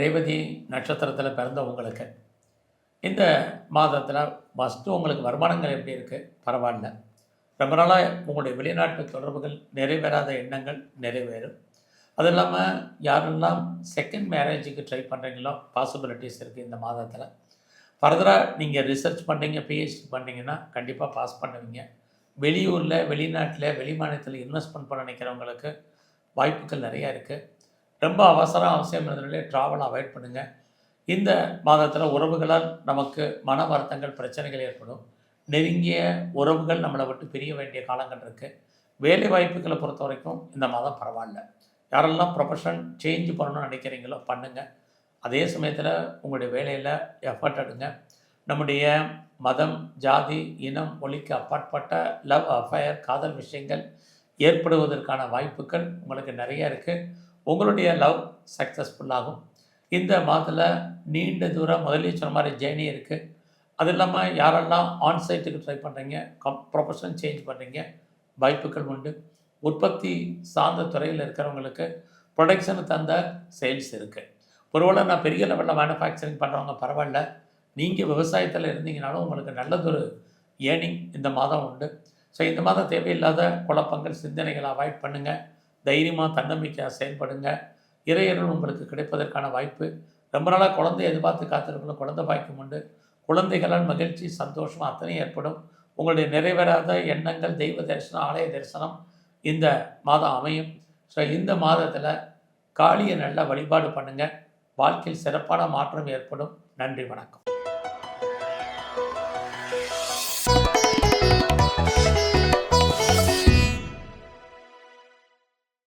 ரேவதி நட்சத்திரத்தில் பிறந்த உங்களுக்கு இந்த மாதத்தில் ஃபஸ்ட்டு உங்களுக்கு வருமானங்கள் எப்படி இருக்குது பரவாயில்ல. ரொம்ப நாளாக உங்களுடைய வெளிநாட்டு தொடர்புகள் நிறைவேறாத எண்ணங்கள் நிறைவேறும். அது இல்லாமல் யாரெல்லாம் செகண்ட் மேரேஜுக்கு ட்ரை பண்ணுறீங்களோ பாசிபிலிட்டிஸ் இருக்குது இந்த மாதத்தில். ஃபர்தராக நீங்கள் ரிசர்ச் பண்ணுறீங்க பிஹெச்டி பண்ணிங்கன்னா கண்டிப்பாக பாஸ் பண்ணுவீங்க. வெளியூரில் வெளிநாட்டில் வெளிமாநிலத்தில் இன்வெஸ்ட்மெண்ட் பண்ண நினைக்கிறவங்களுக்கு வாய்ப்புகள் நிறையா இருக்குது ரொம்ப அவசரம் அவசியம் இருந்ததுனால ட்ராவல் அவாய்ட் பண்ணுங்கள் இந்த மாதத்தில் உறவுகளால் நமக்கு மன வருத்தங்கள் பிரச்சனைகள் ஏற்படும். நெருங்கிய உறவுகள் நம்மளை விட்டு பிரிய வேண்டிய காலங்கள் இருக்குது வேலை வாய்ப்புகளை பொறுத்த வரைக்கும் இந்த மாதம் பரவாயில்ல. யாரெல்லாம் ப்ரொஃபஷன் சேஞ்ச் பண்ணணும்னு நினைக்கிறீங்களோ பண்ணுங்கள் அதே சமயத்தில் உங்களுடைய வேலையில் எஃபர்ட் எடுங்க. நம்முடைய மதம் ஜாதி இனம் மொழிக்கு அப்பாற்பட்ட லவ் அஃபயர் காதல் விஷயங்கள் ஏற்படுவதற்கான வாய்ப்புகள் உங்களுக்கு நிறைய இருக்குது உங்களுடைய லவ் சக்ஸஸ்ஃபுல்லாகும் இந்த மாதத்தில் நீண்ட தூரம் முதலே சொன்ன மாதிரி ஜேர்னி இருக்குது அது இல்லாமல் யாரெல்லாம் ஆன்சைட்டுக்கு ட்ரை பண்ணுறீங்க கம் ப்ரொஃபஷன் சேஞ்ச் பண்ணுறீங்க வாய்ப்புகள் உண்டு. உற்பத்தி சார்ந்த துறையில் இருக்கிறவங்களுக்கு ப்ரொடக்ஷனு தந்த சேல்ஸ் இருக்குது ஒருவேளை நான் பெரிய லெவலில் மேனுஃபேக்சரிங் பண்ணுறவங்க பரவாயில்ல. நீங்கள் விவசாயத்தில் இருந்தீங்கனாலும் உங்களுக்கு நல்லதொரு ஏர்னிங் இந்த மாதம் உண்டு. ஸோ இந்த மாதம் தேவையில்லாத குழப்பங்கள் சிந்தனைகளை அவாய்ட் பண்ணுங்கள் தைரியமாக தன்னம்பிக்கையாக செயல்படுங்க. இறையர்கள் உங்களுக்கு கிடைப்பதற்கான வாய்ப்பு. ரொம்ப நாளாக குழந்தை எதிர்பார்த்து காத்திருக்கணும். குழந்தை பாய்க்கும் உண்டு. குழந்தைகளால் மகிழ்ச்சி சந்தோஷம் அத்தனை ஏற்படும். உங்களுடைய நிறைவேறாத எண்ணங்கள் தெய்வ தரிசனம் ஆலய தரிசனம் இந்த மாதம் அமையும். ஸோ இந்த மாதத்தில் காளியை நல்லா வழிபாடு பண்ணுங்கள் வாழ்க்கையில் சிறப்பான மாற்றம் ஏற்படும். நன்றி வணக்கம்.